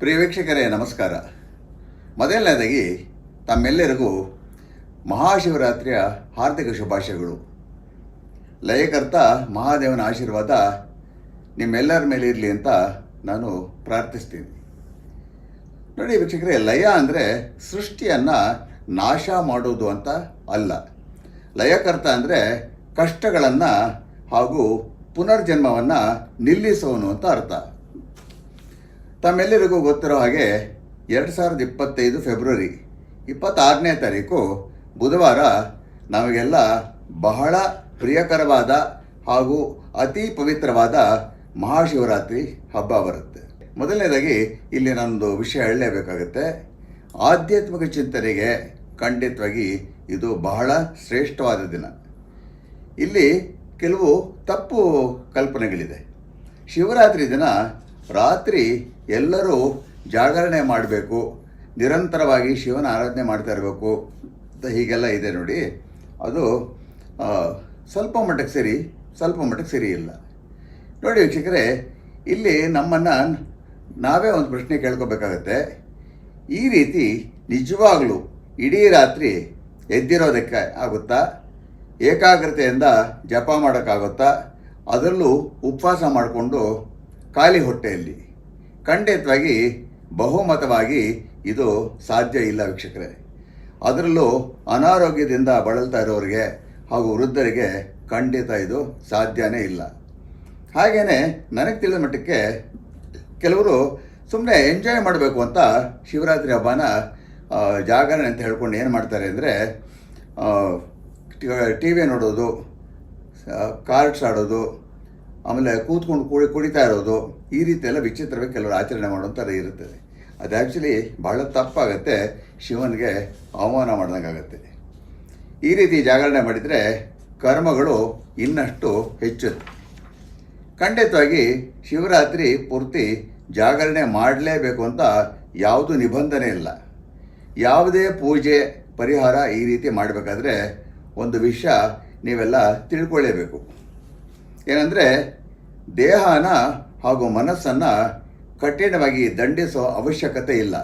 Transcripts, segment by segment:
ಪ್ರಿಯ ವೀಕ್ಷಕರೇ, ನಮಸ್ಕಾರ. ಮೊದಲನೇದಾಗಿ, ತಮ್ಮೆಲ್ಲರಿಗೂ ಮಹಾಶಿವರಾತ್ರಿಯ ಹಾರ್ದಿಕ ಶುಭಾಶಯಗಳು. ಲಯಕರ್ತ ಮಹಾದೇವನ ಆಶೀರ್ವಾದ ನಿಮ್ಮೆಲ್ಲರ ಮೇಲೆ ಇರಲಿ ಅಂತ ನಾನು ಪ್ರಾರ್ಥಿಸ್ತೀನಿ. ನೋಡಿ ವೀಕ್ಷಕರೇ, ಲಯ ಅಂದರೆ ಸೃಷ್ಟಿಯನ್ನು ನಾಶ ಮಾಡೋದು ಅಂತ ಅಲ್ಲ. ಲಯಕರ್ತ ಅಂದರೆ ಕಷ್ಟಗಳನ್ನು ಹಾಗೂ ಪುನರ್ಜನ್ಮವನ್ನು ನಿಲ್ಲಿಸೋನು ಅಂತ ಅರ್ಥ. ತಮ್ಮೆಲ್ಲರಿಗೂ ಗೊತ್ತಿರೋ ಹಾಗೆ ಎರಡು ಸಾವಿರದ ಇಪ್ಪತ್ತೈದು ಫೆಬ್ರವರಿ ಇಪ್ಪತ್ತಾರನೇ ತಾರೀಕು ಬುಧವಾರ ನಮಗೆಲ್ಲ ಬಹಳ ಪ್ರಿಯಕರವಾದ ಹಾಗೂ ಅತಿ ಪವಿತ್ರವಾದ ಮಹಾಶಿವರಾತ್ರಿ ಹಬ್ಬ ಬರುತ್ತೆ. ಮೊದಲನೇದಾಗಿ ಇಲ್ಲಿ ನನ್ನದು ವಿಷಯ ಹೇಳಲೇಬೇಕಾಗುತ್ತೆ. ಆಧ್ಯಾತ್ಮಿಕ ಚಿಂತನೆಗೆ ಖಂಡಿತವಾಗಿ ಇದು ಬಹಳ ಶ್ರೇಷ್ಠವಾದ ದಿನ. ಇಲ್ಲಿ ಕೆಲವು ತಪ್ಪು ಕಲ್ಪನೆಗಳಿದೆ. ಶಿವರಾತ್ರಿ ದಿನ ರಾತ್ರಿ ಎಲ್ಲರೂ ಜಾಗರಣೆ ಮಾಡಬೇಕು, ನಿರಂತರವಾಗಿ ಶಿವನ ಆರಾಧನೆ ಮಾಡ್ತಾ ಇರಬೇಕು ಅಂತ ಹೀಗೆಲ್ಲ ಇದೆ ನೋಡಿ. ಅದು ಸ್ವಲ್ಪ ಮಟ್ಟಕ್ಕೆ ಸರಿ, ಸ್ವಲ್ಪ ಮಟ್ಟಕ್ಕೆ ಸರಿ ಇಲ್ಲ. ನೋಡಿ ವೀಕ್ಷಕರೇ, ಇಲ್ಲಿ ನಮ್ಮನ್ನು ನಾವೇ ಒಂದು ಪ್ರಶ್ನೆ ಕೇಳ್ಕೋಬೇಕಾಗತ್ತೆ. ಈ ರೀತಿ ನಿಜವಾಗ್ಲೂ ಇಡೀ ರಾತ್ರಿ ಎದ್ದಿರೋದಕ್ಕೆ ಆಗುತ್ತಾ? ಏಕಾಗ್ರತೆಯಿಂದ ಜಪ ಮಾಡೋಕ್ಕಾಗುತ್ತಾ? ಅದರಲ್ಲೂ ಉಪವಾಸ ಮಾಡಿಕೊಂಡು, ಖಾಲಿ ಹೊಟ್ಟೆಯಲ್ಲಿ ಖಂಡಿತವಾಗಿ ಬಹುಮತವಾಗಿ ಇದು ಸಾಧ್ಯ ಇಲ್ಲ ವೀಕ್ಷಕರೇ ಅದರಲ್ಲೂ ಅನಾರೋಗ್ಯದಿಂದ ಬಳಲ್ತಾ ಇರೋರಿಗೆ ಹಾಗೂ ವೃದ್ಧರಿಗೆ ಖಂಡಿತ ಇದು ಸಾಧ್ಯನೇ ಇಲ್ಲ ಹಾಗೆಯೇ ನನಗೆ ತಿಳಿದ ಮಟ್ಟಕ್ಕೆ ಕೆಲವರು ಸುಮ್ಮನೆ ಎಂಜಾಯ್ ಮಾಡಬೇಕು ಅಂತ ಶಿವರಾತ್ರಿ ಹಬ್ಬನ ಜಾಗರಣೆ ಅಂತ ಹೇಳ್ಕೊಂಡು ಏನು ಮಾಡ್ತಾರೆ ಅಂದರೆ ಟಿ ವಿ ನೋಡೋದು ಕಾರ್ಡ್ಸ್ ಆಡೋದು ಆಮೇಲೆ ಕೂತ್ಕೊಂಡು ಕುಡಿ ಕುಡಿತಾ ಇರೋದು ಈ ರೀತಿ ಎಲ್ಲ ವಿಚಿತ್ರವಾಗಿ ಕೆಲವರು ಆಚರಣೆ ಮಾಡೋಂಥರ ಇರುತ್ತದೆ. ಅದು ಆ್ಯಕ್ಚುಲಿ ಭಾಳ ತಪ್ಪಾಗತ್ತೆ. ಶಿವನಿಗೆ ಅವಮಾನ ಮಾಡಿದಂಗಾಗತ್ತೆ. ಈ ರೀತಿ ಜಾಗರಣೆ ಮಾಡಿದರೆ ಕರ್ಮಗಳು ಇನ್ನಷ್ಟು ಹೆಚ್ಚುತ್ತೆ ಖಂಡಿತವಾಗಿ ಶಿವರಾತ್ರಿ ಪೂರ್ತಿ ಜಾಗರಣೆ ಮಾಡಲೇಬೇಕು ಅಂತ ಯಾವುದು ನಿಬಂಧನೆ ಇಲ್ಲ. ಯಾವುದೇ ಪೂಜೆ, ಪರಿಹಾರ ಈ ರೀತಿ ಮಾಡಬೇಕಾದ್ರೆ ಒಂದು ವಿಷಯ ನೀವೆಲ್ಲ ತಿಳ್ಕೊಳ್ಳೇಬೇಕು. ಏನಂದರೆ ದೇಹನ ಹಾಗೂ ಮನಸ್ಸನ್ನು ಕಠಿಣವಾಗಿ ದಂಡಿಸೋ ಅವಶ್ಯಕತೆ ಇಲ್ಲ.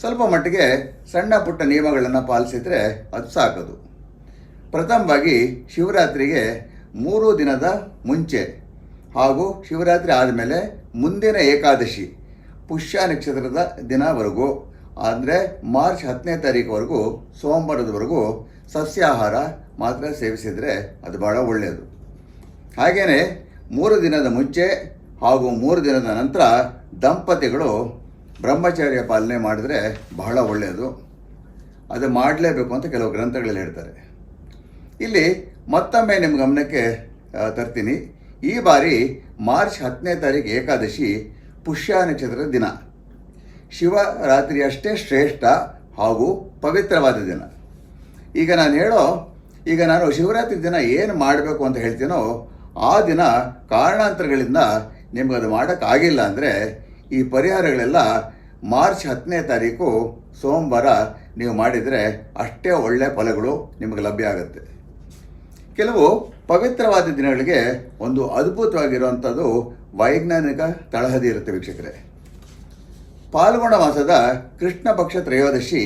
ಸ್ವಲ್ಪ ಮಟ್ಟಿಗೆ ಸಣ್ಣ ಪುಟ್ಟ ನಿಯಮಗಳನ್ನು ಪಾಲಿಸಿದರೆ ಅದು ಸಾಕದು. ಪ್ರಥಮವಾಗಿ ಶಿವರಾತ್ರಿಗೆ ಮೂರು ದಿನದ ಮುಂಚೆ ಹಾಗೂ ಶಿವರಾತ್ರಿ ಆದಮೇಲೆ ಮುಂದಿನ ಏಕಾದಶಿ ಪುಷ್ಯ ನಕ್ಷತ್ರದ ದಿನವರೆಗೂ ಅಂದರೆ ಮಾರ್ಚ್ ಹತ್ತನೇ ತಾರೀಕುವರೆಗೂ, ಸೋಮವಾರದವರೆಗೂ ಸಸ್ಯಾಹಾರ ಮಾತ್ರ ಸೇವಿಸಿದರೆ ಅದು ಭಾಳ ಒಳ್ಳೆಯದು. ಹಾಗೆಯೇ ಮೂರು ದಿನದ ಮುಂಚೆ ಹಾಗೂ ಮೂರು ದಿನದ ನಂತರ ದಂಪತಿಗಳು ಬ್ರಹ್ಮಚಾರ್ಯ ಪಾಲನೆ ಮಾಡಿದರೆ ಬಹಳ ಒಳ್ಳೆಯದು. ಅದು ಮಾಡಲೇಬೇಕು ಅಂತ ಕೆಲವು ಗ್ರಂಥಗಳಲ್ಲಿ ಹೇಳ್ತಾರೆ. ಇಲ್ಲಿ ಮತ್ತೊಮ್ಮೆ ನಿಮ್ಮ ಗಮನಕ್ಕೆ ತರ್ತೀನಿ. ಈ ಬಾರಿ ಮಾರ್ಚ್ ಹತ್ತನೇ ತಾರೀಕು ಏಕಾದಶಿ ಪುಷ್ಯ ನಕ್ಷತ್ರದ ದಿನ. ಶಿವರಾತ್ರಿಯಷ್ಟೇ ಶ್ರೇಷ್ಠ ಹಾಗೂ ಪವಿತ್ರವಾದ ದಿನ. ಈಗ ನಾನು ಹೇಳೋ, ಈಗ ನಾನು ಶಿವರಾತ್ರಿ ದಿನ ಏನು ಮಾಡಬೇಕು ಅಂತ ಹೇಳ್ತೀನೋ ಆ ದಿನ ಕಾರಣಾಂತರಗಳಿಂದ ನಿಮ್ಗೆ ಅದು ಮಾಡೋಕ್ಕಾಗಿಲ್ಲ ಅಂದರೆ ಈ ಪರಿಹಾರಗಳೆಲ್ಲ ಮಾರ್ಚ್ ಹತ್ತನೇ ತಾರೀಕು ಸೋಮವಾರ ನೀವು ಮಾಡಿದರೆ ಅಷ್ಟೇ ಒಳ್ಳೆಯ ಫಲಗಳು ನಿಮಗೆ ಲಭ್ಯ ಆಗುತ್ತೆ. ಕೆಲವು ಪವಿತ್ರವಾದ ದಿನಗಳಿಗೆ ಒಂದು ಅದ್ಭುತವಾಗಿರುವಂಥದ್ದು ವೈಜ್ಞಾನಿಕ ತಳಹದಿ ಇರುತ್ತೆ ವೀಕ್ಷಕರೇ. ಪಾಲ್ಗೊಂಡ ಮಾಸದ ಕೃಷ್ಣ ಪಕ್ಷ ತ್ರಯೋದಶಿ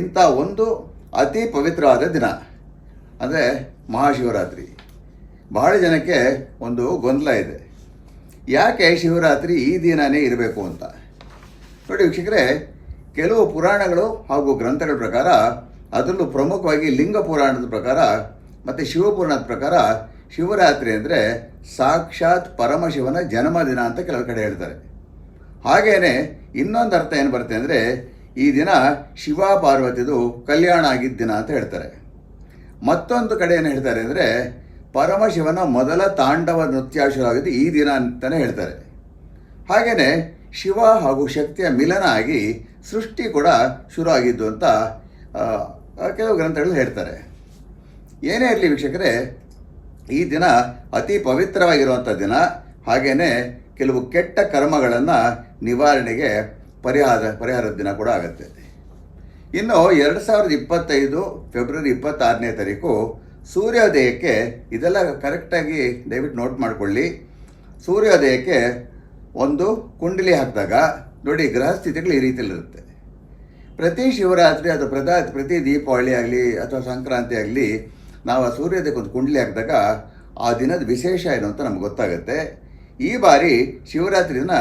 ಇಂಥ ಒಂದು ಅತಿ ಪವಿತ್ರವಾದ ದಿನ. ಅಂದರೆ ಮಹಾಶಿವರಾತ್ರಿ. ಬಹಳ ಜನಕ್ಕೆ ಒಂದು ಗೊಂದಲ ಇದೆ. ಯಾಕೆ ಶಿವರಾತ್ರಿ ಈ ದಿನನೇ ಇರಬೇಕು ಅಂತ? ನೋಡಿ ವೀಕ್ಷಕರೇ, ಕೆಲವು ಪುರಾಣಗಳು ಹಾಗೂ ಗ್ರಂಥಗಳ ಪ್ರಕಾರ, ಅದರಲ್ಲೂ ಪ್ರಮುಖವಾಗಿ ಲಿಂಗ ಪುರಾಣದ ಪ್ರಕಾರ ಮತ್ತು ಶಿವಪುರಾಣದ ಪ್ರಕಾರ ಶಿವರಾತ್ರಿ ಅಂದರೆ ಸಾಕ್ಷಾತ್ ಪರಮಶಿವನ ಜನ್ಮದಿನ ಅಂತ ಕೆಲವು ಕಡೆ ಹೇಳ್ತಾರೆ. ಹಾಗೆಯೇ ಇನ್ನೊಂದು ಅರ್ಥ ಏನು ಬರುತ್ತೆ ಅಂದರೆ, ಈ ದಿನ ಶಿವ ಪಾರ್ವತಿದು ಕಲ್ಯಾಣ ಆಗಿದ್ದ ದಿನ ಅಂತ ಹೇಳ್ತಾರೆ. ಮತ್ತೊಂದು ಕಡೆ ಏನು ಹೇಳ್ತಾರೆ ಅಂದರೆ ಪರಮಶಿವನ ಮೊದಲ ತಾಂಡವ ನೃತ್ಯ ಶುರುವಾಗಿದ್ದು ಈ ದಿನ ಅಂತಲೇ ಹೇಳ್ತಾರೆ. ಹಾಗೆಯೇ ಶಿವ ಹಾಗೂ ಶಕ್ತಿಯ ಮಿಲನ ಆಗಿ ಸೃಷ್ಟಿ ಕೂಡ ಶುರುವಾಗಿದ್ದು ಅಂತ ಕೆಲವು ಗ್ರಂಥಗಳು ಹೇಳ್ತಾರೆ. ಏನೇ ಇರಲಿ ವೀಕ್ಷಕರೇ, ಈ ದಿನ ಅತಿ ಪವಿತ್ರವಾಗಿರುವಂಥ ದಿನ. ಹಾಗೆಯೇ ಕೆಲವು ಕೆಟ್ಟ ಕರ್ಮಗಳನ್ನು ನಿವಾರಣೆಗೆ ಪರಿಹಾರ ಪರಿಹಾರದ ದಿನ ಕೂಡ ಆಗುತ್ತೆ. ಇನ್ನು ಎರಡು ಸಾವಿರದ ಇಪ್ಪತ್ತೈದು ಫೆಬ್ರವರಿ ಇಪ್ಪತ್ತಾರನೇ ತಾರೀಕು ಸೂರ್ಯೋದಯಕ್ಕೆ ಇದೆಲ್ಲ ಕರೆಕ್ಟಾಗಿ ದಯವಿಟ್ಟು ನೋಟ್ ಮಾಡಿಕೊಳ್ಳಿ. ಸೂರ್ಯೋದಯಕ್ಕೆ ಒಂದು ಕುಂಡಲಿ ಹಾಕಿದಾಗ, ನೋಡಿ ಗ್ರಹ ಸ್ಥಿತಿಗಳು ಈ ರೀತಿಯಲ್ಲಿರುತ್ತೆ ಪ್ರತಿ ಶಿವರಾತ್ರಿ ಅಥವಾ ಪ್ರದಾ, ಪ್ರತಿ ದೀಪಾವಳಿ ಆಗಲಿ ಅಥವಾ ಸಂಕ್ರಾಂತಿ ಆಗಲಿ, ನಾವು ಆ ಸೂರ್ಯೋದಯಕ್ಕೆ ಒಂದು ಕುಂಡಲಿ ಹಾಕಿದಾಗ, ಆ ದಿನದ ವಿಶೇಷ ಏನು ಅಂತ ನಮ್ಗೆ ಗೊತ್ತಾಗುತ್ತೆ. ಈ ಬಾರಿ ಶಿವರಾತ್ರಿ ದಿನ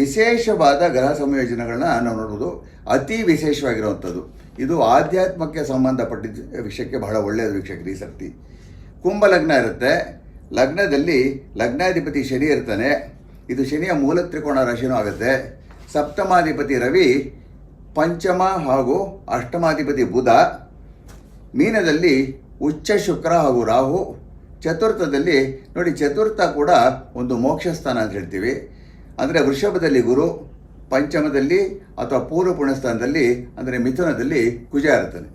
ವಿಶೇಷವಾದ ಗ್ರಹ ಸಂಯೋಜನೆಗಳನ್ನ ನಾವು ನೋಡ್ಬೋದು. ಅತಿ ವಿಶೇಷವಾಗಿರುವಂಥದ್ದು. ಇದು ಆಧ್ಯಾತ್ಮಕ್ಕೆ ಸಂಬಂಧಪಟ್ಟಿದ್ದ ವಿಷಯಕ್ಕೆ ಬಹಳ ಒಳ್ಳೆಯದು ವೀಕ್ಷಕ ಈ ಸರ್ತಿ. ಕುಂಭ ಲಗ್ನ ಇರುತ್ತೆ. ಲಗ್ನದಲ್ಲಿ ಲಗ್ನಾಧಿಪತಿ ಶನಿ ಇರ್ತಾನೆ. ಇದು ಶನಿಯ ಮೂಲ ತ್ರಿಕೋಣ ರಾಶಿನೂ ಆಗುತ್ತೆ. ಸಪ್ತಮಾಧಿಪತಿ ರವಿ, ಪಂಚಮ ಹಾಗೂ ಅಷ್ಟಮಾಧಿಪತಿ ಬುಧ, ಮೀನದಲ್ಲಿ ಉಚ್ಚ ಶುಕ್ರ ಹಾಗೂ ರಾಹು, ಚತುರ್ಥದಲ್ಲಿ ನೋಡಿ ಚತುರ್ಥ ಕೂಡ ಒಂದು ಮೋಕ್ಷ ಸ್ಥಾನ ಅಂತ ಹೇಳ್ತೀವಿ. ಅಂದರೆ ವೃಷಭದಲ್ಲಿ ಗುರು ಪಂಚಮದಲ್ಲಿ ಅಥವಾ ಪೂರ್ವ ಪುಣ್ಯಸ್ಥಾನದಲ್ಲಿ, ಅಂದರೆ ಮಿಥುನದಲ್ಲಿ ಕುಜ ಇರ್ತಾನೆ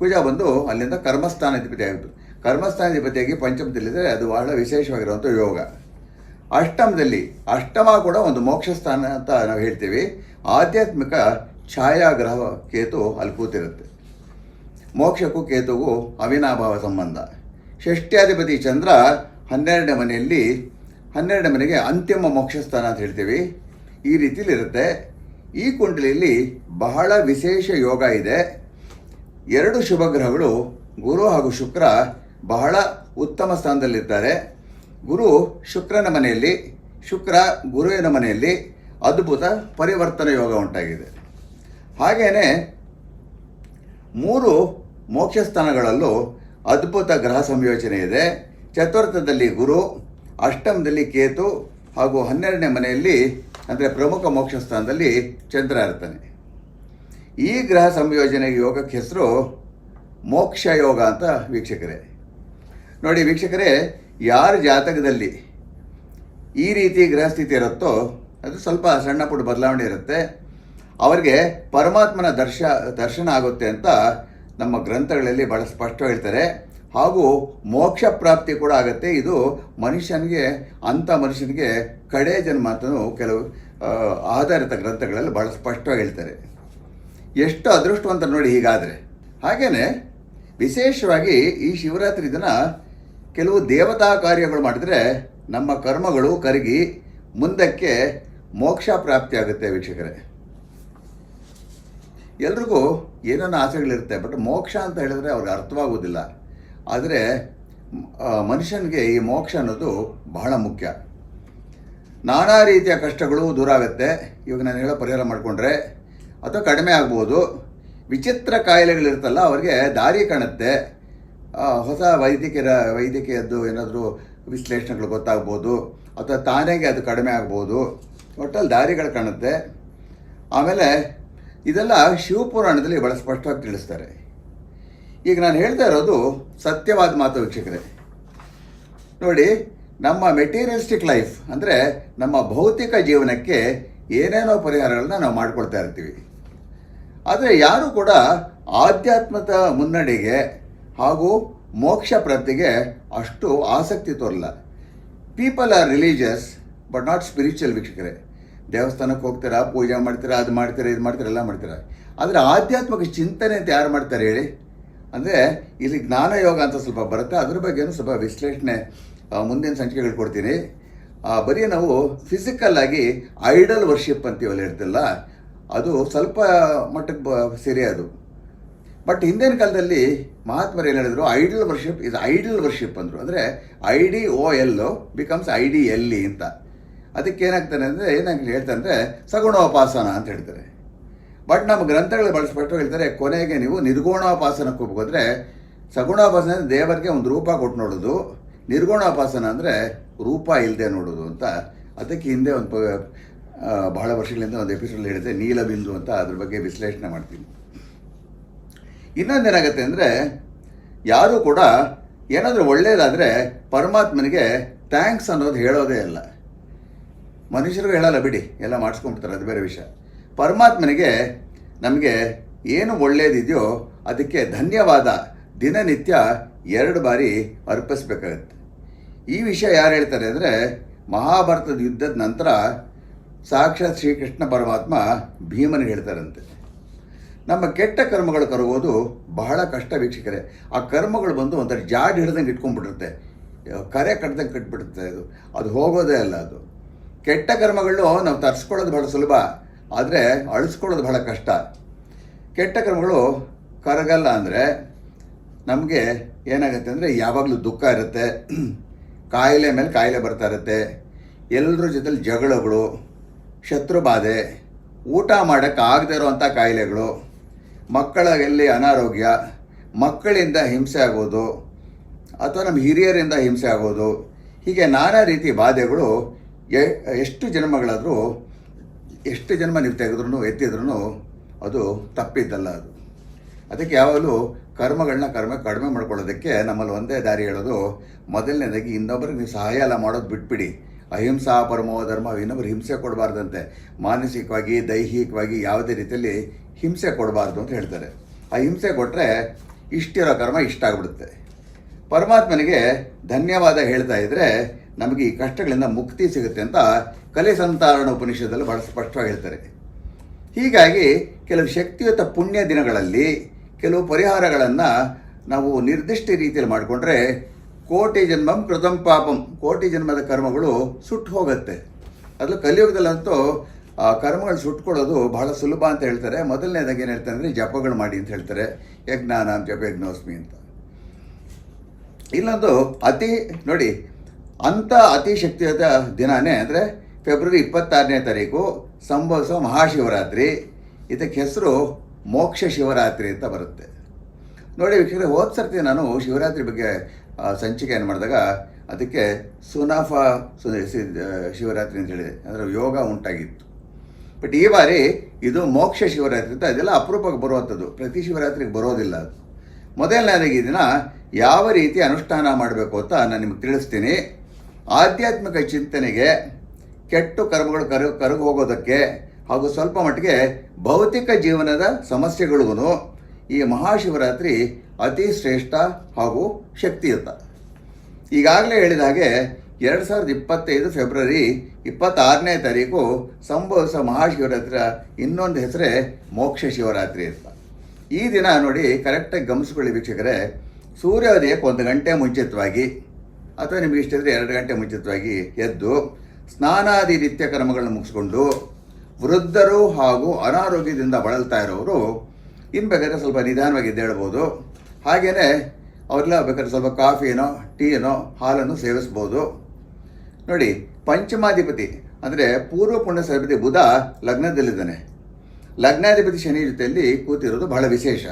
ಕುಜ ಬಂದು ಅಲ್ಲಿಂದ ಕರ್ಮಸ್ಥಾನಾಧಿಪತಿ ಕರ್ಮಸ್ಥಾನ ಕರ್ಮಸ್ಥಾನಾಧಿಪತಿಯಾಗಿ ಪಂಚಮದಲ್ಲಿದ್ದರೆ ಅದು ಬಹಳ ವಿಶೇಷವಾಗಿರುವಂಥ ಯೋಗ. ಅಷ್ಟಮದಲ್ಲಿ, ಅಷ್ಟಮ ಕೂಡ ಒಂದು ಮೋಕ್ಷ ಸ್ಥಾನ ಅಂತ ನಾವು ಹೇಳ್ತೀವಿ. ಆಧ್ಯಾತ್ಮಿಕ ಛಾಯಾಗ್ರಹ ಕೇತು ಅಲ್ಲಿ ಕೂತಿರುತ್ತೆ. ಮೋಕ್ಷಕ್ಕೂ ಕೇತುಗೂ ಅವಿನಾಭಾವ ಸಂಬಂಧ. ಷಷ್ಟ್ಯಾಧಿಪತಿ ಚಂದ್ರ ಹನ್ನೆರಡನೇ ಮನೆಯಲ್ಲಿ, ಹನ್ನೆರಡನೇ ಮನೆಗೆ ಅಂತಿಮ ಮೋಕ್ಷ ಸ್ಥಾನ ಅಂತ ಹೇಳ್ತೀವಿ. ಈ ರೀತಿಲಿರುತ್ತೆ ಈ ಕುಂಡಲಿಯಲ್ಲಿ ಬಹಳ ವಿಶೇಷ ಯೋಗ ಇದೆ. ಎರಡು ಶುಭ ಗ್ರಹಗಳು, ಗುರು ಹಾಗೂ ಶುಕ್ರ, ಬಹಳ ಉತ್ತಮ ಸ್ಥಾನದಲ್ಲಿರ್ತಾರೆ ಗುರು ಶುಕ್ರನ ಮನೆಯಲ್ಲಿ, ಶುಕ್ರ ಗುರುವಿನ ಮನೆಯಲ್ಲಿ ಅದ್ಭುತ ಪರಿವರ್ತನೆ ಯೋಗ ಉಂಟಾಗಿದೆ. ಹಾಗೆಯೇ ಮೂರು ಮೋಕ್ಷ ಸ್ಥಾನಗಳಲ್ಲೂ ಅದ್ಭುತ ಗ್ರಹ ಸಂಯೋಜನೆ ಇದೆ. ಚತುರ್ಥದಲ್ಲಿ ಗುರು, ಅಷ್ಟಮದಲ್ಲಿ ಕೇತು ಹಾಗೂ ಹನ್ನೆರಡನೇ ಮನೆಯಲ್ಲಿ ಅಂದರೆ ಪ್ರಮುಖ ಮೋಕ್ಷ ಸ್ಥಾನದಲ್ಲಿ ಚಂದ್ರ ಇರ್ತಾನೆ. ಈ ಗ್ರಹ ಸಂಯೋಜನೆ ಯೋಗಕ್ಕೆ ಹೆಸರು ಮೋಕ್ಷ ಯೋಗ ಅಂತ ವೀಕ್ಷಕರೇ. ನೋಡಿ ವೀಕ್ಷಕರೇ, ಯಾರ ಜಾತಕದಲ್ಲಿ ಈ ರೀತಿ ಗ್ರಹ ಸ್ಥಿತಿ ಇರುತ್ತೋ, ಅದು ಸ್ವಲ್ಪ ಸಣ್ಣ ಪುಟ್ಟ ಬದಲಾವಣೆ ಇರುತ್ತೆ. ಅವರಿಗೆ ಪರಮಾತ್ಮನ ದರ್ಶ, ದರ್ಶನ ಆಗುತ್ತೆ ಅಂತ ನಮ್ಮ ಗ್ರಂಥಗಳಲ್ಲಿ ಭಾಳ ಸ್ಪಷ್ಟ ಹೇಳ್ತಾರೆ. ಹಾಗೂ ಮೋಕ್ಷ ಪ್ರಾಪ್ತಿ ಕೂಡ ಆಗುತ್ತೆ. ಇದು ಮನುಷ್ಯನಿಗೆ, ಅಂಥ ಮನುಷ್ಯನಿಗೆ ಕಡೆ ಜನ್ಮ ಅಂತಲೂ ಕೆಲವು ಆಧಾರಿತ ಗ್ರಂಥಗಳಲ್ಲಿ ಭಾಳ ಸ್ಪಷ್ಟವಾಗಿ ಹೇಳ್ತಾರೆ. ಎಷ್ಟು ಅದೃಷ್ಟವಂತ ನೋಡಿ ಹೀಗಾದರೆ. ಹಾಗೆಯೇ ವಿಶೇಷವಾಗಿ ಈ ಶಿವರಾತ್ರಿ ದಿನ ಕೆಲವು ದೇವತಾ ಕಾರ್ಯಗಳು ಮಾಡಿದರೆ ನಮ್ಮ ಕರ್ಮಗಳು ಕರಗಿ ಮುಂದಕ್ಕೆ ಮೋಕ್ಷ ಪ್ರಾಪ್ತಿ ಆಗುತ್ತೆ ವೀಕ್ಷಕರೇ. ಎಲ್ರಿಗೂ ಏನೇನೋ ಆಸೆಗಳಿರುತ್ತೆ, ಬಟ್ ಮೋಕ್ಷ ಅಂತ ಹೇಳಿದ್ರೆ ಅವ್ರಿಗೆ ಅರ್ಥವಾಗೋದಿಲ್ಲ ಆದರೆ ಮನುಷ್ಯನಿಗೆ ಈ ಮೋಕ್ಷ ಅನ್ನೋದು ಬಹಳ ಮುಖ್ಯ. ನಾನಾ ರೀತಿಯ ಕಷ್ಟಗಳು ದೂರ ಆಗುತ್ತೆ. ಇವಾಗ ನಾನು ಹೇಳೋ ಪರಿಹಾರ ಮಾಡಿಕೊಂಡ್ರೆ ಅಥವಾ ಕಡಿಮೆ ಆಗ್ಬೋದು. ವಿಚಿತ್ರ ಕಾಯಿಲೆಗಳಿರ್ತಲ್ಲ ಅವ್ರಿಗೆ ದಾರಿ ಕಾಣುತ್ತೆ. ಹೊಸ ವೈದ್ಯಕೀಯ ವೈದ್ಯಕೀಯದ್ದು ಏನಾದರೂ ವಿಶ್ಲೇಷಣೆಗಳು ಗೊತ್ತಾಗ್ಬೋದು, ಅಥವಾ ತಾನೇಗೆ ಅದು ಕಡಿಮೆ ಆಗ್ಬೋದು. ಒಟ್ಟಲ್ಲಿ ದಾರಿಗಳು ಕಾಣುತ್ತೆ. ಆಮೇಲೆ, ಇದೆಲ್ಲ ಶಿವಪುರಾಣದಲ್ಲಿ ಭಾಳ ಸ್ಪಷ್ಟವಾಗಿ ತಿಳಿಸ್ತಾರೆ. ಈಗ ನಾನು ಹೇಳ್ತಾ ಇರೋದು ಸತ್ಯವಾದ ಮಾತು ವೀಕ್ಷಕರೇ. ನೋಡಿ, ನಮ್ಮ ಮೆಟೀರಿಯಲಿಸ್ಟಿಕ್ ಲೈಫ್ ಅಂದರೆ ನಮ್ಮ ಭೌತಿಕ ಜೀವನಕ್ಕೆ ಏನೇನೋ ಪರಿಹಾರಗಳನ್ನ ನಾವು ಮಾಡ್ಕೊಳ್ತಾ ಇರ್ತೀವಿ. ಆದರೆ ಯಾರೂ ಕೂಡ ಆಧ್ಯಾತ್ಮದ ಮುನ್ನಡೆಗೆ ಹಾಗೂ ಮೋಕ್ಷ ಪ್ರತಿಗೆ ಅಷ್ಟು ಆಸಕ್ತಿ ತೋರಲ್ಲ. People are religious but not spiritual ವೀಕ್ಷಕರೇ. ದೇವಸ್ಥಾನಕ್ಕೆ ಹೋಗ್ತೀರಾ, ಪೂಜೆ ಮಾಡ್ತೀರಾ, ಅದು ಮಾಡ್ತೀರಾ, ಇದು ಮಾಡ್ತೀರಾ, ಎಲ್ಲ ಮಾಡ್ತೀರಾ. ಆದರೆ ಆಧ್ಯಾತ್ಮಿಕ ಚಿಂತನೆ ಅಂತ ಯಾರು ಮಾಡ್ತಾರೆ ಹೇಳಿ? ಅಂದರೆ ಇಲ್ಲಿ ಜ್ಞಾನ ಯೋಗ ಅಂತ ಸ್ವಲ್ಪ ಬರುತ್ತೆ, ಅದ್ರ ಬಗ್ಗೆನೂ ಸ್ವಲ್ಪ ವಿಶ್ಲೇಷಣೆ ಮುಂದಿನ ಸಂಚಿಕೆಗಳು ಕೊಡ್ತೀನಿ. ಬರೀ ನಾವು ಫಿಸಿಕಲ್ ಆಗಿ ಐಡಲ್ ವರ್ಷಿಪ್ ಅಂತೀವಲ್ಲ ಇರ್ತಿಲ್ಲ ಅದು ಸ್ವಲ್ಪ ಮಟ್ಟಕ್ಕೆ ಸರಿ ಅದು. ಬಟ್ ಹಿಂದಿನ ಕಾಲದಲ್ಲಿ ಮಹಾತ್ಮರು ಏನು ಹೇಳಿದ್ರು idol worship is idol worship ಅಂದರು. ಅಂದರೆ I D O L becomes I D L E ಅಂತ. ಅದಕ್ಕೆ ಏನಾಗ್ತಾನೆ ಅಂದರೆ, ಏನಾಗ್ಲಿ ಹೇಳ್ತಾರೆ ಅಂದರೆ, ಸಗುಣೋಪಾಸನ ಅಂತ ಹೇಳ್ತಾರೆ. ಬಟ್ ನಮ್ಮ ಗ್ರಂಥಗಳು ಸ್ಪಷ್ಟವಾಗಿ ಹೇಳ್ತಾರೆ, ಕೊನೆಗೆ ನೀವು ನಿರ್ಗುಣೋಪಾಸನಕ್ಕೆ ಹೋಗ್ಬೋದ್ರೆ ಸಗುಣೋಪಾಸನ ದೇವರಿಗೆ ಒಂದು ರೂಪ ಕೊಟ್ಟು ನೋಡೋದು. ನಿರ್ಗುಣೋಪಾಸನ ಅಂದರೆ ರೂಪ ಇಲ್ಲದೆ ನೋಡೋದು ಅಂತ. ಅದಕ್ಕೆ ಹಿಂದೆ ಒಂದು ಬಹಳ ವರ್ಷಗಳಿಂದ ಒಂದು ಎಪಿಸೋಡ್ ಹೇಳಿದೆ, ನೀಲಬಿಂದು ಅಂತ. ಅದ್ರ ಬಗ್ಗೆ ವಿಶ್ಲೇಷಣೆ ಮಾಡ್ತೀನಿ. ಇನ್ನೊಂದೇನಾಗುತ್ತೆ ಅಂದರೆ, ಯಾರೂ ಕೂಡ ಏನಾದರೂ ಒಳ್ಳೆಯದಾದರೆ ಪರಮಾತ್ಮನಿಗೆ ಥ್ಯಾಂಕ್ಸ್ ಅನ್ನೋದು ಹೇಳೋದೇ ಇಲ್ಲ. ಮನುಷ್ಯರಿಗೂ ಹೇಳಲ್ಲ ಬಿಡಿ, ಎಲ್ಲ ಮಾಡಿಸ್ಕೊಂಡ್ಬಿಡ್ತಾರೆ, ಅದು ಬೇರೆ ವಿಷಯ. ಪರಮಾತ್ಮನಿಗೆ ನಮಗೆ ಏನು ಒಳ್ಳೆಯದಿದೆಯೋ ಅದಕ್ಕೆ ಧನ್ಯವಾದ ದಿನನಿತ್ಯ ಎರಡು ಬಾರಿ ಅರ್ಪಿಸ್ಬೇಕಾಗತ್ತೆ. ಈ ವಿಷಯ ಯಾರು ಹೇಳ್ತಾರೆ ಅಂದರೆ ಮಹಾಭಾರತದ ಯುದ್ಧದ ನಂತರ ಸಾಕ್ಷಾತ್ ಶ್ರೀಕೃಷ್ಣ ಪರಮಾತ್ಮ ಭೀಮನಿಗೆ ಹೇಳ್ತಾರಂತೆ. ನಮ್ಮ ಕೆಟ್ಟ ಕರ್ಮಗಳು ಕರಗೋದು ಬಹಳ ಕಷ್ಟ ವೀಕ್ಷಕರೇ. ಆ ಕರ್ಮಗಳು ಬಂದು ಒಂಥರ ಜಾಡ್ ಹಿಡ್ದಂಗೆ ಇಟ್ಕೊಂಡ್ಬಿಟ್ಟಿರುತ್ತೆ ಕರೆ ಕಟ್ದಂಗೆ ಕಟ್ಬಿಡುತ್ತೆ ಅದು. ಅದು ಹೋಗೋದೇ ಅಲ್ಲ ಅದು. ಕೆಟ್ಟ ಕರ್ಮಗಳು ನಾವು ತರಿಸ್ಕೊಳ್ಳೋದು ಬಹಳ ಸುಲಭ. ಆದರೆ ಅಳಿಸ್ಕೊಳ್ಳೋದು ಬಹಳ ಕಷ್ಟ. ಕೆಟ್ಟ ಕ್ರಮಗಳು ಕರಗಲ್ಲ ಅಂದರೆ ನಮಗೆ ಏನಾಗುತ್ತೆ ಅಂದರೆ ಯಾವಾಗಲೂ ದುಃಖ ಇರುತ್ತೆ. ಕಾಯಿಲೆ ಮೇಲೆ ಕಾಯಿಲೆ ಬರ್ತಾ ಇರುತ್ತೆ. ಎಲ್ಲರ ಜೊತೆಲಿ ಜಗಳಗಳು, ಶತ್ರು ಬಾಧೆ, ಊಟ ಮಾಡೋಕ್ಕಾಗದೇ ಇರುವಂಥ ಕಾಯಿಲೆಗಳು ಮಕ್ಕಳಲ್ಲಿ ಅನಾರೋಗ್ಯ, ಮಕ್ಕಳಿಂದ ಹಿಂಸೆ ಆಗೋದು, ಅಥವಾ ನಮ್ಮ ಹಿರಿಯರಿಂದ ಹಿಂಸೆ ಆಗೋದು, ಹೀಗೆ ನಾನಾ ರೀತಿ ಬಾಧೆಗಳು ಎಷ್ಟು ಜನ್ಮಗಳಾದರೂ ಎಷ್ಟು ಜನ್ಮ ನೀವು ತೆಗೆದ್ರೂ ಎತ್ತಿದ್ರೂ ಅದು ತಪ್ಪಿದ್ದಲ್ಲ ಅದು. ಅದಕ್ಕೆ ಯಾವಾಗಲೂ ಕರ್ಮಗಳನ್ನ ಕರ್ಮ ಕಡಿಮೆ ಮಾಡ್ಕೊಳ್ಳೋದಕ್ಕೆ ನಮ್ಮಲ್ಲಿ ಒಂದೇ ದಾರಿ ಹೇಳೋದು, ಮೊದಲನೇದಾಗಿ ಇನ್ನೊಬ್ಬರಿಗೆ ನೀವು ಸಹಾಯ ಎಲ್ಲ ಮಾಡೋದು ಬಿಟ್ಬಿಡಿ. ಅಹಿಂಸಾ ಪರಮೋ ಧರ್ಮ ಇನ್ನೊಬ್ಬರು ಹಿಂಸೆ ಕೊಡಬಾರ್ದಂತೆ. ಮಾನಸಿಕವಾಗಿ, ದೈಹಿಕವಾಗಿ ಯಾವುದೇ ರೀತಿಯಲ್ಲಿ ಹಿಂಸೆ ಕೊಡಬಾರ್ದು ಅಂತ ಹೇಳ್ತಾರೆ. ಆ ಹಿಂಸೆ ಕೊಟ್ಟರೆ ಇಷ್ಟಿರೋ ಕರ್ಮ ಇಷ್ಟ ಆಗ್ಬಿಡುತ್ತೆ. ಪರಮಾತ್ಮನಿಗೆ ಧನ್ಯವಾದ ಹೇಳ್ತಾ ಇದ್ರೆ ನಮಗೆ ಈ ಕಷ್ಟಗಳಿಂದ ಮುಕ್ತಿ ಸಿಗುತ್ತೆ ಅಂತ ಕಲೆ ಸಂತಾರಣ ಉಪನಿಷದಲ್ಲಿ ಬಹಳ ಸ್ಪಷ್ಟವಾಗಿ ಹೇಳ್ತಾರೆ. ಹೀಗಾಗಿ ಕೆಲವು ಶಕ್ತಿಯುತ ಪುಣ್ಯ ದಿನಗಳಲ್ಲಿ ಕೆಲವು ಪರಿಹಾರಗಳನ್ನು ನಾವು ನಿರ್ದಿಷ್ಟ ರೀತಿಯಲ್ಲಿ ಮಾಡಿಕೊಂಡ್ರೆ ಕೋಟಿ ಜನ್ಮಂ ಕೃತಂ ಪಾಪಂ, ಕೋಟಿ ಜನ್ಮದ ಕರ್ಮಗಳು ಸುಟ್ಟು ಹೋಗುತ್ತೆ. ಅದು ಕಲಿಯುಗದಲ್ಲಂತೂ ಆ ಕರ್ಮಗಳು ಸುಟ್ಕೊಳ್ಳೋದು ಬಹಳ ಸುಲಭ ಅಂತ ಹೇಳ್ತಾರೆ. ಮೊದಲನೇದಾಗಿ ಏನು ಹೇಳ್ತಾರೆ ಅಂದರೆ ಜಪಗಳು ಮಾಡಿ ಅಂತ ಹೇಳ್ತಾರೆ. ಯಜ್ಞಾನ ಜಪ ಯಜ್ಞೋಸ್ಮಿ ಅಂತ. ಇಲ್ಲೊಂದು ಅತಿ ನೋಡಿ ಅಂಥ ಅತಿ ಶಕ್ತಿಯುತ ದಿನನೇ ಅಂದರೆ ಫೆಬ್ರವರಿ ಇಪ್ಪತ್ತಾರನೇ ತಾರೀಕು, ಸಂಭವಿಸುವ ಮಹಾಶಿವರಾತ್ರಿ. ಇದಕ್ಕೆ ಹೆಸರು ಮೋಕ್ಷ ಶಿವರಾತ್ರಿ ಅಂತ ಬರುತ್ತೆ. ನೋಡಿ ವೀಕ್ಷಕರೇ, ಹೋದ ಸರ್ತಿ ನಾನು ಶಿವರಾತ್ರಿ ಬಗ್ಗೆ ಸಂಚಿಕೆಯನ್ನು ಮಾಡಿದಾಗ ಅದಕ್ಕೆ ಸುನಾಫಾ ಶಿವರಾತ್ರಿ ಅಂತ ಹೇಳಿದೆ. ಅಂದರೆ ಯೋಗ ಉಂಟಾಗಿತ್ತು. ಬಟ್ ಈ ಬಾರಿ ಇದು ಮೋಕ್ಷ ಶಿವರಾತ್ರಿ ಅಂತ ಅದೆಲ್ಲ ಅಪರೂಪಕ್ಕೆ ಬರುವಂಥದ್ದು. ಪ್ರತಿ ಶಿವರಾತ್ರಿಗೆ ಬರೋದಿಲ್ಲ ಅದು. ಮೊದಲನೇದಾಗಿ ದಿನ ಯಾವ ರೀತಿ ಅನುಷ್ಠಾನ ಮಾಡಬೇಕು ಅಂತ ನಾನು ನಿಮಗೆ ತಿಳಿಸ್ತೀನಿ. ಆಧ್ಯಾತ್ಮಿಕ ಚಿಂತನೆಗೆ ಕೆಟ್ಟು ಕರ್ಮಗಳು ಕರು, ಕರಗು ಹೋಗೋದಕ್ಕೆ ಹಾಗೂ ಸ್ವಲ್ಪ ಮಟ್ಟಿಗೆ ಭೌತಿಕ ಜೀವನದ ಸಮಸ್ಯೆಗಳಿಗೂ ಈ ಮಹಾಶಿವರಾತ್ರಿ ಅತಿ ಶ್ರೇಷ್ಠ ಹಾಗೂ ಶಕ್ತಿಯುತ. ಈಗಾಗಲೇ ಹೇಳಿದ ಹಾಗೆ ಎರಡು ಸಾವಿರದ ಇಪ್ಪತ್ತೈದು ಫೆಬ್ರವರಿ ಇಪ್ಪತ್ತಾರನೇ ತಾರೀಕು ಸಂಭವಿಸ ಮಹಾಶಿವರಾತ್ರಿಯ ಇನ್ನೊಂದು ಹೆಸರೇ ಮೋಕ್ಷ ಶಿವರಾತ್ರಿ ಅಂತ. ಈ ದಿನ ನೋಡಿ ಕರೆಕ್ಟಾಗಿ ಗಮನಿಸ್ಕೊಳ್ಳಿ ವೀಕ್ಷಕರೇ. ಸೂರ್ಯೋದಯಕ್ಕೆ ಒಂದು ಗಂಟೆ ಮುಂಚಿತವಾಗಿ ಅಥವಾ ನಿಮಗೆ ಇಷ್ಟ ಇದ್ದರೆ ಎರಡು ಗಂಟೆ ಮುಂಚಿತವಾಗಿ ಎದ್ದು ಸ್ನಾನಾದಿ ನಿತ್ಯ ಕ್ರಮಗಳನ್ನು ಮುಗಿಸ್ಕೊಂಡು ವೃದ್ಧರು ಹಾಗೂ ಅನಾರೋಗ್ಯದಿಂದ ಬಳಲ್ತಾ ಇರೋರು ಇನ್ನು ಬೇಕಾದ್ರೆ ಸ್ವಲ್ಪ ನಿಧಾನವಾಗಿ ಎದ್ದೇಳ್ಬೋದು. ಹಾಗೆಯೇ ಅವರೆಲ್ಲ ಬೇಕಾದ್ರೆ ಸ್ವಲ್ಪ ಕಾಫಿನೋ, ಟೀನೋ, ಹಾಲನ್ನು ಸೇವಿಸ್ಬೋದು. ನೋಡಿ, ಪಂಚಮಾಧಿಪತಿ ಅಂದರೆ ಪೂರ್ವ ಪುಣ್ಯಸಾಧಿಪತಿ ಬುಧ ಲಗ್ನದಲ್ಲಿದ್ದಾನೆ. ಲಗ್ನಾಧಿಪತಿ ಶನಿ ಜೊತೆಯಲ್ಲಿ ಕೂತಿರೋದು ಬಹಳ ವಿಶೇಷ.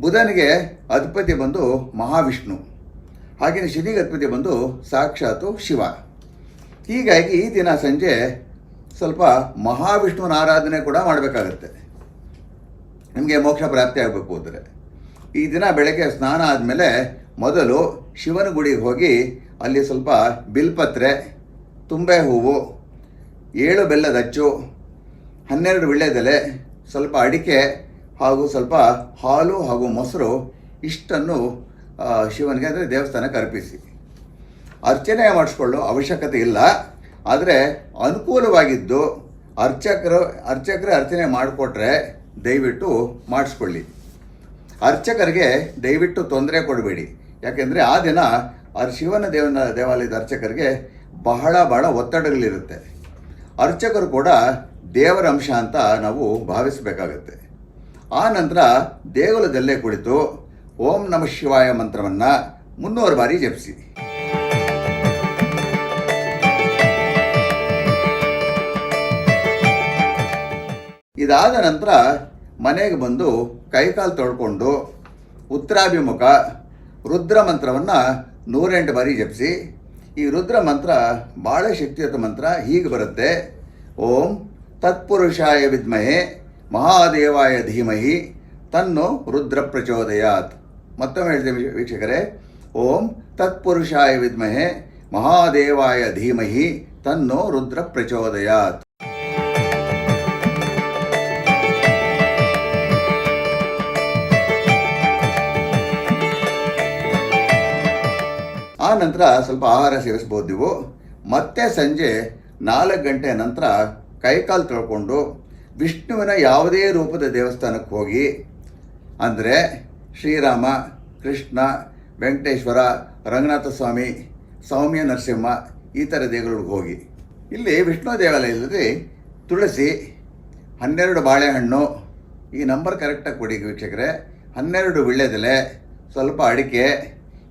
ಬುಧನಿಗೆ ಅಧಿಪತಿ ಬಂದು ಮಹಾವಿಷ್ಣು. ಹಾಗೆಯೇ ಶನಿಗೆ ಅಧಿಪತಿ ಬಂದು ಸಾಕ್ಷಾತ್ ಶಿವ. ಹೀಗಾಗಿ ಈ ದಿನ ಸಂಜೆ ಸ್ವಲ್ಪ ಮಹಾವಿಷ್ಣುವಿನ ಆರಾಧನೆ ಕೂಡ ಮಾಡಬೇಕಾಗತ್ತೆ. ನಿಮಗೆ ಮೋಕ್ಷ ಪ್ರಾಪ್ತಿ ಆಗಬೇಕು ಅಂದರೆ ಈ ದಿನ ಬೆಳಗ್ಗೆ ಸ್ನಾನ ಆದಮೇಲೆ ಮೊದಲು ಶಿವನ ಗುಡಿಗೆ ಹೋಗಿ ಅಲ್ಲಿ ಸ್ವಲ್ಪ ಬಿಲ್ಪತ್ರೆ, ತುಂಬೆ ಹೂವು, ಏಳು ಬೆಲ್ಲದ ಅಚ್ಚು, ಹನ್ನೆರಡು ವಿಳ್ಳೆದೆಲೆ ಸ್ವಲ್ಪ ಅಡಿಕೆ ಹಾಗೂ ಸ್ವಲ್ಪ ಹಾಲು ಹಾಗೂ ಮೊಸರು ಇಷ್ಟನ್ನು ಶಿವನಿಗೆ ಅಂದರೆ ದೇವಸ್ಥಾನಕ್ಕೆ ಅರ್ಪಿಸಿ. ಅರ್ಚನೆ ಮಾಡಿಸ್ಕೊಳ್ಳೋ ಅವಶ್ಯಕತೆ ಇಲ್ಲ. ಆದರೆ ಅನುಕೂಲವಾಗಿದ್ದು ಅರ್ಚಕರು, ಅರ್ಚಕರೇ ಅರ್ಚನೆ ಮಾಡಿಕೊಟ್ರೆ ದಯವಿಟ್ಟು ಮಾಡಿಸ್ಕೊಳ್ಳಿ. ಅರ್ಚಕರಿಗೆ ದಯವಿಟ್ಟು ತೊಂದರೆ ಕೊಡಬೇಡಿ. ಯಾಕೆಂದರೆ ಆ ದಿನ ಆ ಶಿವನ ದೇವನ ದೇವಾಲಯದ ಅರ್ಚಕರಿಗೆ ಬಹಳ ಬಹಳ ಒತ್ತಡಗಳಿರುತ್ತೆ. ಅರ್ಚಕರು ಕೂಡ ದೇವರ ಅಂಶ ಅಂತ ನಾವು ಭಾವಿಸಬೇಕಾಗತ್ತೆ. ಆ ನಂತರ ದೇಗುಲದಲ್ಲೇ ಕುಳಿತು ಓಂ ನಮಃ ಶಿವಾಯ ಮಂತ್ರವನ್ನು ಮುನ್ನೂರು ಬಾರಿ ಜಪಿಸಿ. ಇದಾದ ನಂತರ ಮನೆಗೆ ಬಂದು ಕೈಕಾಲು ತೊಳ್ಕೊಂಡು ಉತ್ತರಾಭಿಮುಖ ರುದ್ರ ಮಂತ್ರವನ್ನು ನೂರೆಂಟು ಬಾರಿ ಜಪಿಸಿ. ಈ ರುದ್ರ ಮಂತ್ರ ಭಾಳ ಶಕ್ತಿಯುತ ಮಂತ್ರ, ಹೀಗೆ ಬರುತ್ತೆ. ಓಂ ತತ್ಪುರುಷಾಯ ವಿದ್ಮಹೆ, ಮಹಾದೇವಾಯ ಧೀಮಹಿ, ತನ್ನು ರುದ್ರ ಪ್ರಚೋದಯಾತ್. ಮತ್ತೊಮ್ಮೆ ಹೇಳ್ತೇವೆ ವೀಕ್ಷಕರೇ, ಓಂ ತತ್ಪುರುಷಾಯ ವಿದ್ಮಹೆ, ಮಹಾದೇವಾಯ ಧೀಮಹಿ, ತನ್ನೋ ರುದ್ರ ಪ್ರಚೋದಯಾತ್. ಆ ನಂತರ ಸ್ವಲ್ಪ ಆಹಾರ ಸೇವಿಸ್ಬೋದು ನೀವು. ಮತ್ತೆ ಸಂಜೆ ನಾಲ್ಕು ಗಂಟೆ ನಂತರ ಕೈಕಾಲು ತೊಳ್ಕೊಂಡು ವಿಷ್ಣುವಿನ ಯಾವುದೇ ರೂಪದ ದೇವಸ್ಥಾನಕ್ಕೆ ಹೋಗಿ, ಅಂದರೆ ಶ್ರೀರಾಮ, ಕೃಷ್ಣ, ವೆಂಕಟೇಶ್ವರ, ರಂಗನಾಥ ಸ್ವಾಮಿ, ಸೌಮ್ಯ ನರಸಿಂಹ ಈ ಥರ ದೇವರುಗಳಿಗೆ ಹೋಗಿ. ಇಲ್ಲಿ ವಿಷ್ಣು ದೇವಾಲಯದಲ್ಲಿ ತುಳಸಿ, ಹನ್ನೆರಡು ಬಾಳೆಹಣ್ಣು, ಈ ನಂಬರ್ ಕರೆಕ್ಟಾಗಿ ಕೊಡಿ ವೀಕ್ಷಕರೇ. ಹನ್ನೆರಡು ವಿಳ್ಳೆದೆಲೆ, ಸ್ವಲ್ಪ ಅಡಿಕೆ,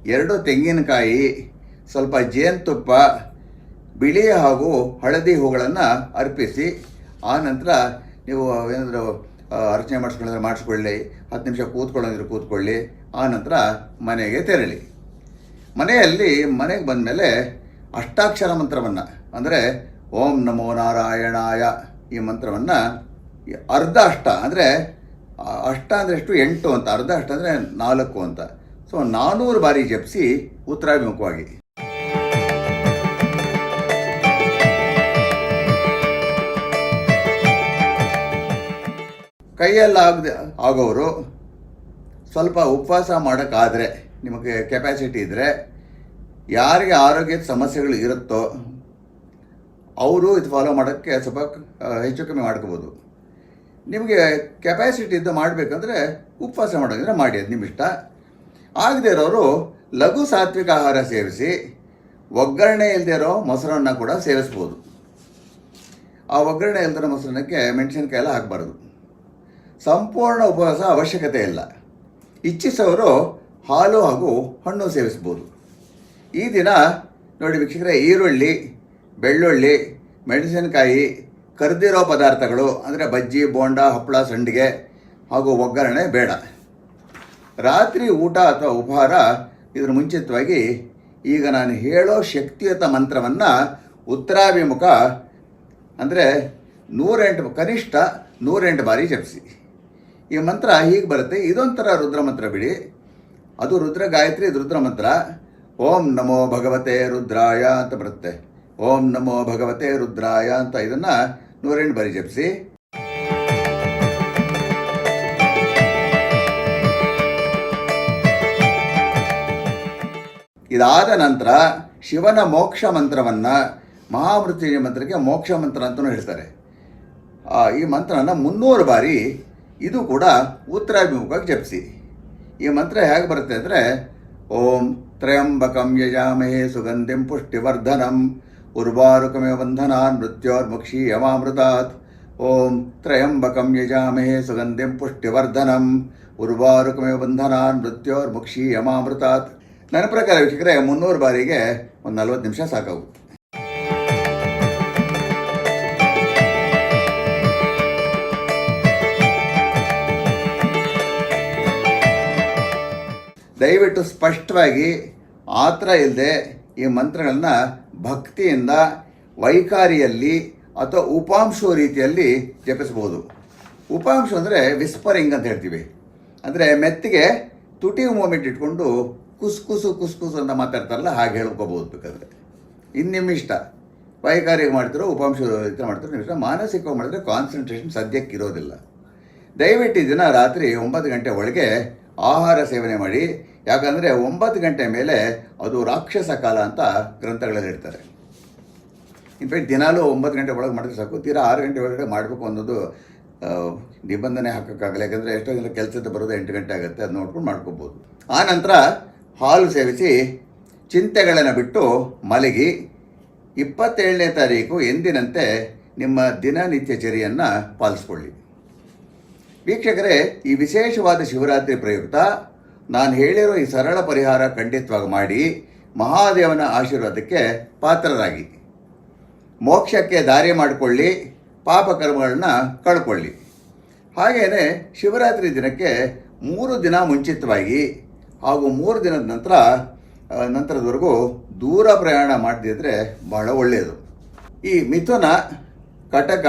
ಎರಡು ತೆಂಗಿನಕಾಯಿ, ಸ್ವಲ್ಪ ಜೇನುತುಪ್ಪ, ಬಿಳಿ ಹಾಗೂ ಹಳದಿ ಹೂಗಳನ್ನು ಅರ್ಪಿಸಿ, ಆ ನಂತರ ನೀವು ಏನಾದರೂ ಅರ್ಚನೆ ಮಾಡಿಸ್ಕೊಳ್ಳಿದ್ರೆ ಮಾಡಿಸ್ಕೊಳ್ಳಿ, ಹತ್ತು ನಿಮಿಷ ಕೂತ್ಕೊಳ್ಳೋದಿದ್ರೆ ಕೂತ್ಕೊಳ್ಳಿ, ಆ ನಂತರ ಮನೆಗೆ ತೆರಳಿ. ಮನೆಯಲ್ಲಿ ಮನೆಗೆ ಬಂದಮೇಲೆ ಅಷ್ಟಾಕ್ಷರ ಮಂತ್ರವನ್ನು, ಅಂದರೆ ಓಂ ನಮೋ ನಾರಾಯಣಾಯ ಈ ಮಂತ್ರವನ್ನು ಅರ್ಧ ಅಷ್ಟ, ಅಂದರೆ ಅಷ್ಟ ಅಂದರೆ ಎಷ್ಟು? ಎಂಟು ಅಂತ, ಅರ್ಧ ಅಷ್ಟ ಅಂದರೆ ನಾಲ್ಕು ಅಂತ. ಸೊ ನಾನ್ನೂರು ಬಾರಿ ಜಪಿಸಿ ಉತ್ತರಾಭಿಮುಖವಾಗಿ. ಕೈಯಲ್ಲಾಗದೆ ಆಗೋರು ಸ್ವಲ್ಪ ಉಪವಾಸ ಮಾಡೋಕ್ಕಾದರೆ ನಿಮಗೆ ಕೆಪಾಸಿಟಿ ಇದ್ದರೆ ಯಾರಿಗೆ ಆರೋಗ್ಯದ ಸಮಸ್ಯೆಗಳು ಇರುತ್ತೋ ಅವರು ಇದು ಫಾಲೋ ಮಾಡೋಕ್ಕೆ ಸ್ವಲ್ಪ ಹೆಚ್ಚು ಕಮ್ಮಿ ಮಾಡ್ಕೋಬೋದು. ನಿಮಗೆ ಕೆಪಾಸಿಟಿ ಇದ್ದು ಮಾಡಬೇಕಂದ್ರೆ ಉಪವಾಸ ಮಾಡೋದಂದರೆ ಮಾಡಿ, ಅದು ನಿಮ್ಮ ಇಷ್ಟ ಆಗದೇ ಇರೋರು ಲಘು ಸಾತ್ವಿಕ ಆಹಾರ ಸೇವಿಸಿ, ಒಗ್ಗರಣೆ ಇಲ್ಲದೆ ಇರೋ ಮೊಸರನ್ನ ಕೂಡ ಸೇವಿಸ್ಬೋದು. ಆ ಒಗ್ಗರಣೆ ಇಲ್ದಿರೋ ಮೊಸರನ್ನಕ್ಕೆ ಮೆಣಸಿನ್ಕಾಯಿ ಎಲ್ಲ ಹಾಕಬಾರ್ದು. ಸಂಪೂರ್ಣ ಉಪವಾಸ ಅವಶ್ಯಕತೆ ಇಲ್ಲ. ಇಚ್ಛಿಸೋರು ಹಾಲು ಹಾಗೂ ಹಣ್ಣು ಸೇವಿಸ್ಬೋದು ಈ ದಿನ ನೋಡಿ ವೀಕ್ಷಕರೇ, ಈರುಳ್ಳಿ, ಬೆಳ್ಳುಳ್ಳಿ, ಮೆಣಸಿನಕಾಯಿ, ಕರೆದಿರೋ ಪದಾರ್ಥಗಳು, ಅಂದರೆ ಬಜ್ಜಿ, ಬೋಂಡ, ಹಪ್ಪಳ, ಸಂಡಿಗೆ ಹಾಗೂ ಒಗ್ಗರಣೆ ಬೇಡ. ರಾತ್ರಿ ಊಟ ಅಥವಾ ಉಪಹಾರ ಇದರ ಮುಂಚಿತವಾಗಿ ಈಗ ನಾನು ಹೇಳೋ ಶಕ್ತಿಯುತ ಮಂತ್ರವನ್ನು ಉತ್ತರಾಭಿಮುಖ ಅಂದರೆ ನೂರೆಂಟು ಕನಿಷ್ಠ ನೂರೆಂಟು ಬಾರಿ ಜಪಿಸಿ. ಈ ಮಂತ್ರ ಹೀಗೆ ಬರುತ್ತೆ. ಇದೊಂಥರ ರುದ್ರ ಮಂತ್ರ ಬಿಡಿ. ಅದು ರುದ್ರ ಗಾಯತ್ರಿ ಇದು ರುದ್ರ ಮಂತ್ರ. ಓಂ ನಮೋ ಭಗವತೆ ರುದ್ರಾಯ ಅಂತ ಬರುತ್ತೆ. ಓಂ ನಮೋ ಭಗವತೆ ರುದ್ರಾಯ ಅಂತ ಇದನ್ನು ನೂರೆಂಟು ಬಾರಿ ಜಪಿಸಿ. ಇದಾದ ನಂತರ ಶಿವನ ಮೋಕ್ಷ ಮಂತ್ರವನ್ನು ಮಹಾಮೃತ್ಯುಂಜಯ ಮಂತ್ರಕ್ಕೆ ಮೋಕ್ಷ ಮಂತ್ರ ಅಂತಲೂ ಹೇಳ್ತಾರೆ. ಈ ಮಂತ್ರನ ಮುನ್ನೂರು ಬಾರಿ ಇದು ಕೂಡ ಉತ್ತರಾಭಿಮುಖವಾಗಿ ಜಪಿಸಿ. ಈ ಮಂತ್ರ ಹೇಗೆ ಬರುತ್ತೆ ಅಂದರೆ, ಓಂ ತ್ರಯಂಬಕಂ ಯಜಾಮಹೇ ಸುಗಂಧಿಂ ಪುಷ್ಟಿವರ್ಧನಂ ಉರ್ವಾರುಕಮೇ ಮೃತ್ಯೋರ್ಮುಕ್ಷಿ ಯಮಾಮೃತಾತ್. ಓಂ ತ್ರಯಂಬಕಂ ಯಜಾಮಹೇ ಸುಗಂಧಿಂ ಪುಷ್ಟಿವರ್ಧನಂ ಉರ್ವಾರುಕಮೇ ಮೃತ್ಯೋರ್ಮುಕ್ಷಿ ಯಮಾಮೃತಾತ್. ನನ್ನ ಪ್ರಕಾರ ವೀಕ್ಷಕರೇ, ಮುನ್ನೂರು ಬಾರಿಗೆ ಒಂದು ನಲ್ವತ್ತು ನಿಮಿಷ ಸಾಕಾಗುತ್ತೆ ದಯವಿಟ್ಟು ಸ್ಪಷ್ಟವಾಗಿ ಆತರ ಇಲ್ಲದೆ ಈ ಮಂತ್ರಗಳನ್ನು ಭಕ್ತಿಯಿಂದ, ವೈಕಾರಿಯಲ್ಲಿ ಅಥವಾ ಉಪಾಂಶ ರೀತಿಯಲ್ಲಿ ಜಪಿಸ್ಬೋದು ಉಪಾಂಶ ಅಂದರೆ ವಿಸ್ಪರಿಂಗ್ ಅಂತ ಹೇಳ್ತೀವಿ. ಅಂದರೆ ಮೆತ್ತಿಗೆ ತುಟಿ ಮೂಮೆಂಟ್ ಇಟ್ಕೊಂಡು ಕುಸ್ ಕುಸು ಕುಸ್ ಕುಸು ಅಂತ ಮಾತಾಡ್ತಾರಲ್ಲ, ಹಾಗೆ ಹೇಳ್ಕೋಬೋದು ಬೇಕಾದ್ರೆ. ಇನ್ನು ನಿಮ್ಮ ಇಷ್ಟ. ವೈಕಾರಿಗೆ ಮಾಡ್ತಿರೋ ಉಪಾಂಶ ರೀತಿ ಮಾಡ್ತಿರೋ ನಿಮ್ಮ ಮಾನಸಿಕವಾಗಿ ಮಾಡಿದ್ರೆ ಕಾನ್ಸಂಟ್ರೇಷನ್ ಸದ್ಯಕ್ಕೆ ಇರೋದಿಲ್ಲ ದಯವಿಟ್ಟು ದಿನ ರಾತ್ರಿ ಒಂಬತ್ತು ಗಂಟೆ ಒಳಗೆ ಆಹಾರ ಸೇವನೆ ಮಾಡಿ ಯಾಕಂದರೆ ಒಂಬತ್ತು ಗಂಟೆ ಮೇಲೆ ಅದು ರಾಕ್ಷಸ ಕಾಲ ಅಂತ ಗ್ರಂಥಗಳಲ್ಲಿ ಹೇಳ್ತಾರೆ. ಇನ್ಫ್ಯಾಕ್ಟ್ ದಿನಾಲೂ ಒಂಬತ್ತು ಗಂಟೆ ಒಳಗೆ ಮಾಡಿದ್ರೆ ಸಾಕು, ತೀರಾ ಆರು ಗಂಟೆ ಒಳಗಡೆ ಮಾಡಬೇಕು ಅನ್ನೋದು ನಿಬಂಧನೆ ಹಾಕೋಕ್ಕಾಗಲ್ಲ. ಯಾಕಂದರೆ ಎಷ್ಟೋ ಜನ ಕೆಲಸದ ಬರೋದು ಎಂಟು ಗಂಟೆ ಆಗುತ್ತೆ ಅದು ನೋಡ್ಕೊಂಡು ಮಾಡ್ಕೋಬೋದು. ಆ ನಂತರ ಹಾಲು ಸೇವಿಸಿ, ಚಿಂತೆಗಳನ್ನು ಬಿಟ್ಟು ಮಲಗಿ, ಇಪ್ಪತ್ತೇಳನೇ ತಾರೀಕು ಎಂದಿನಂತೆ ನಿಮ್ಮ ದಿನನಿತ್ಯ ಚರಿಯನ್ನು ಪಾಲಿಸ್ಕೊಳ್ಳಿ. ವೀಕ್ಷಕರೇ, ಈ ವಿಶೇಷವಾದ ಶಿವರಾತ್ರಿ ಪ್ರಯುಕ್ತ ನಾನು ಹೇಳಿರೋ ಈ ಸರಳ ಪರಿಹಾರ ಖಂಡಿತವಾಗಿ ಮಾಡಿ ಮಹಾದೇವನ ಆಶೀರ್ವಾದಕ್ಕೆ ಪಾತ್ರರಾಗಿ. ಮೋಕ್ಷಕ್ಕೆ ದಾರಿ ಮಾಡಿಕೊಳ್ಳಿ ಪಾಪಕರ್ಮಗಳನ್ನ ಕಳ್ಕೊಳ್ಳಿ. ಹಾಗೆಯೇ ಶಿವರಾತ್ರಿ ದಿನಕ್ಕೆ ಮೂರು ದಿನ ಮುಂಚಿತವಾಗಿ ಹಾಗೂ ಮೂರು ದಿನದ ನಂತರ ನಂತರದವರೆಗೂ ದೂರ ಪ್ರಯಾಣ ಮಾಡದಿದ್ದರೆ ಬಹಳ ಒಳ್ಳೆಯದು ಈ ಮಿಥುನ, ಕಟಕ,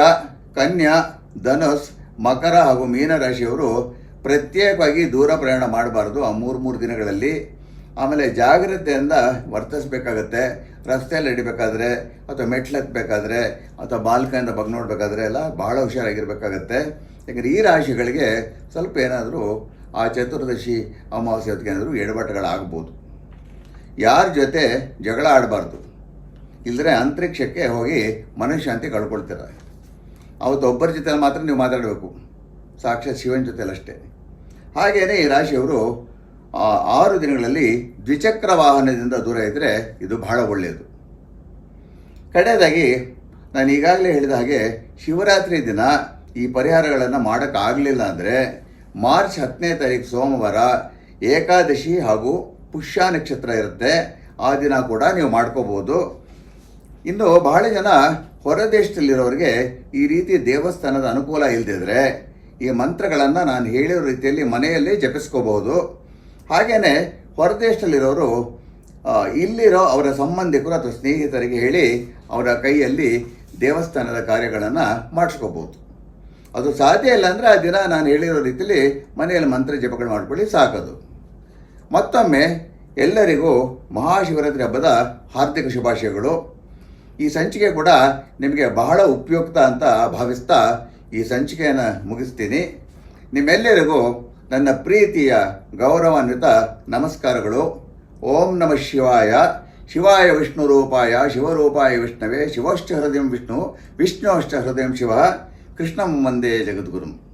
ಕನ್ಯಾ, ಧನುಸ್, ಮಕರ ಹಾಗೂ ಮೀನರಾಶಿಯವರು ಪ್ರತ್ಯೇಕವಾಗಿ ದೂರ ಪ್ರಯಾಣ ಮಾಡಬಾರ್ದು ಆ ಮೂರು ಮೂರು ದಿನಗಳಲ್ಲಿ. ಆಮೇಲೆ ಜಾಗ್ರತೆಯಿಂದ ವರ್ತಿಸ್ಬೇಕಾಗತ್ತೆ, ರಸ್ತೆಯಲ್ಲಿ ಹಿಡಿಬೇಕಾದ್ರೆ ಅಥವಾ ಮೆಟ್ಲು ಹತ್ತಬೇಕಾದ್ರೆ ಅಥವಾ ಬಾಲ್ಕನಿಂದ ಬಗ್ ನೋಡಬೇಕಾದ್ರೆ ಎಲ್ಲ ಭಾಳ ಹುಷಾರಾಗಿರ್ಬೇಕಾಗತ್ತೆ. ಯಾಕಂದರೆ ಈ ರಾಶಿಗಳಿಗೆ ಸ್ವಲ್ಪ ಏನಾದರೂ ಆ ಚತುರ್ದಶಿ ಅಮಾವಾಸ್ಯ ಹೊತ್ತಿಗೆ ಏನಾದರೂ ಎಡಬಟ್ಟುಗಳಾಗ್ಬೋದು ಯಾರ ಜೊತೆ ಜಗಳ ಆಡಬಾರ್ದು. ಇಲ್ಲದ್ರೆ ಅಂತರಿಕ್ಷಕ್ಕೆ ಹೋಗಿ ಮನಃಶಾಂತಿ ಕಳ್ಕೊಳ್ತೀರ. ಅವತ್ತು ಒಬ್ಬರ ಜೊತೆ ಮಾತ್ರ ನೀವು ಮಾತಾಡಬೇಕು. ಸಾಕ್ಷಾತ್ ಶಿವನ ಜೊತೆಲಿ ಹಾಗೆಯೇ ಈ ರಾಶಿಯವರು ಆರು ದಿನಗಳಲ್ಲಿ ದ್ವಿಚಕ್ರ ವಾಹನದಿಂದ ದೂರ ಇದ್ದರೆ ಇದು ಬಹಳ ಒಳ್ಳೆಯದು. ಕಡೆಯದಾಗಿ ನಾನು ಈಗಾಗಲೇ ಹೇಳಿದ ಹಾಗೆ ಶಿವರಾತ್ರಿ ದಿನ ಈ ಪರಿಹಾರಗಳನ್ನು ಮಾಡೋಕ್ಕಾಗಲಿಲ್ಲ ಅಂದರೆ ಮಾರ್ಚ್ ಹತ್ತನೇ ತಾರೀಕು ಸೋಮವಾರ ಏಕಾದಶಿ ಹಾಗೂ ಪುಷ್ಯ ನಕ್ಷತ್ರ ಇರುತ್ತೆ. ಆ ದಿನ ಕೂಡ ನೀವು ಮಾಡ್ಕೋಬೋದು ಇನ್ನು ಬಹಳ ಜನ ಹೊರ ದೇಶದಲ್ಲಿರೋರಿಗೆ ಈ ರೀತಿ ದೇವಸ್ಥಾನದ ಅನುಕೂಲ ಇಲ್ಲದಿದ್ರೆ ಈ ಮಂತ್ರಗಳನ್ನು ನಾನು ಹೇಳಿರೋ ರೀತಿಯಲ್ಲಿ ಮನೆಯಲ್ಲೇ ಜಪಿಸ್ಕೋಬಹುದು. ಹಾಗೆಯೇ ಹೊರದೇಶದಲ್ಲಿರೋರು ಇಲ್ಲಿರೋ ಅವರ ಸಂಬಂಧಿಕರು ಅಥವಾ ಸ್ನೇಹಿತರಿಗೆ ಹೇಳಿ ಅವರ ಕೈಯಲ್ಲಿ ದೇವಸ್ಥಾನದ ಕಾರ್ಯಗಳನ್ನು ಮಾಡಿಸ್ಕೋಬೋದು ಅದು ಸಾಧ್ಯ ಇಲ್ಲ ಅಂದರೆ ಆ ದಿನ ನಾನು ಹೇಳಿರೋ ರೀತಿಯಲ್ಲಿ ಮನೆಯಲ್ಲಿ ಮಂತ್ರ ಜಪಗಳು ಮಾಡ್ಕೊಳ್ಳಿ ಸಾಕದು. ಮತ್ತೊಮ್ಮೆ ಎಲ್ಲರಿಗೂ ಮಹಾಶಿವರಾತ್ರಿ ಹಬ್ಬದ ಹಾರ್ದಿಕ ಶುಭಾಶಯಗಳು. ಈ ಸಂಚಿಕೆ ಕೂಡ ನಿಮಗೆ ಬಹಳ ಉಪಯುಕ್ತ ಅಂತ ಭಾವಿಸ್ತಾ ಈ ಸಂಚಿಕೆಯನ್ನು ಮುಗಿಸ್ತೀನಿ. ನಿಮ್ಮೆಲ್ಲರಿಗೂ ನನ್ನ ಪ್ರೀತಿಯ ಗೌರವಾನ್ವಿತ ನಮಸ್ಕಾರಗಳು. ಓಂ ನಮಃ ಶಿವಾಯ. ಶಿವಾಯ ವಿಷ್ಣು ರೂಪಾಯ, ಶಿವರೂಪಾಯ ವಿಷ್ಣವೇ, ಶಿವಶ್ಚ ಹೃದಯ ವಿಷ್ಣು, ವಿಷ್ಣುಶ್ಚ ಹೃದಯ ಶಿವ. ಕೃಷ್ಣಂ ವಂದೇ ಜಗದ್ಗುರುಂ.